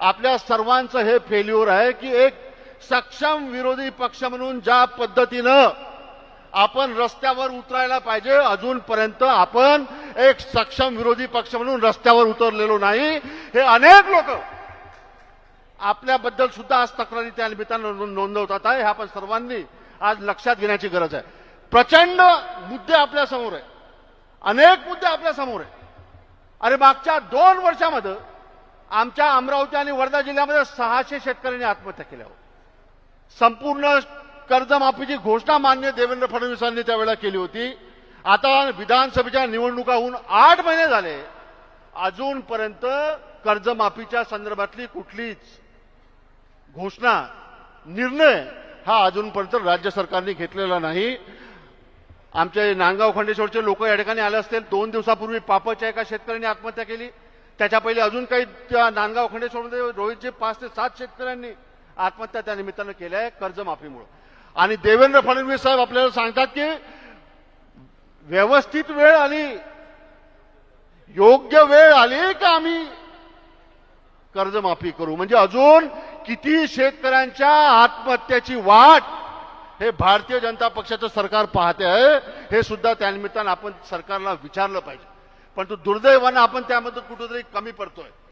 आपल्या सर्वांचं हे फेल्युअर आहे की एक सक्षम विरोधी पक्ष म्हणून ज्या पद्धतीनं आपण रस्त्यावर उतरायला पाहिजे अजूनपर्यंत आपण एक सक्षम विरोधी पक्ष म्हणून रस्त्यावर उतरलेलो नाही. हे अनेक लोक आपल्याबद्दल सुद्धा आज तक्रारी त्या निमित्तानं नोंदवतात आहे. हे आपण सर्वांनी आज लक्षात घेण्याची गरज आहे. प्रचंड मुद्दे आपल्यासमोर आहे. अनेक मुद्दे आपल्यासमोर आहे. अरे मागच्या दोन वर्षामध्ये आमच्या अमरावती आणि वर्धा जिल्ह्यामध्ये सहाशे शेतकऱ्यांनी आत्महत्या केल्या. संपूर्ण कर्जमाफीची घोषणा मान्य देवेंद्र फडणवीसांनी त्यावेळेला केली होती. आता विधानसभेच्या निवडणुका होऊन आठ महिने झाले. अजूनपर्यंत कर्जमाफीच्या संदर्भातली कुठलीच घोषणा निर्णय हा अजूनपर्यंत राज्य सरकारने घेतलेला नाही. आमचे नांदगाव खंडेश्वरचे लोक या ठिकाणी आले असतील. दोन दिवसापूर्वी पापच्या एका शेतकऱ्यांनी आत्महत्या केली. त्याच्या पहिले अजून काही त्या नांदगाव खंडेश्वरमध्ये रोहितचे पाच ते सात शेतकऱ्यांनी आत्महत्या त्या निमित्तानं केल्या आहे कर्जमाफीमुळे. आणि देवेंद्र फडणवीस साहेब आपल्याला सांगतात की व्यवस्थित वेळ आली योग्य वेळ आली का आम्ही कर्जमाफी करू? म्हणजे अजून किती शेतकऱ्यांच्या आत्महत्याची वाट हे भारतीय जनता पक्षाचं सरकार पाहते आहे हे सुद्धा त्यानिमित्तानं आपण सरकारला विचारलं पाहिजे. पण तो दुर्दैवानं आपण त्यामध्ये कुठेतरी कमी पडतोय.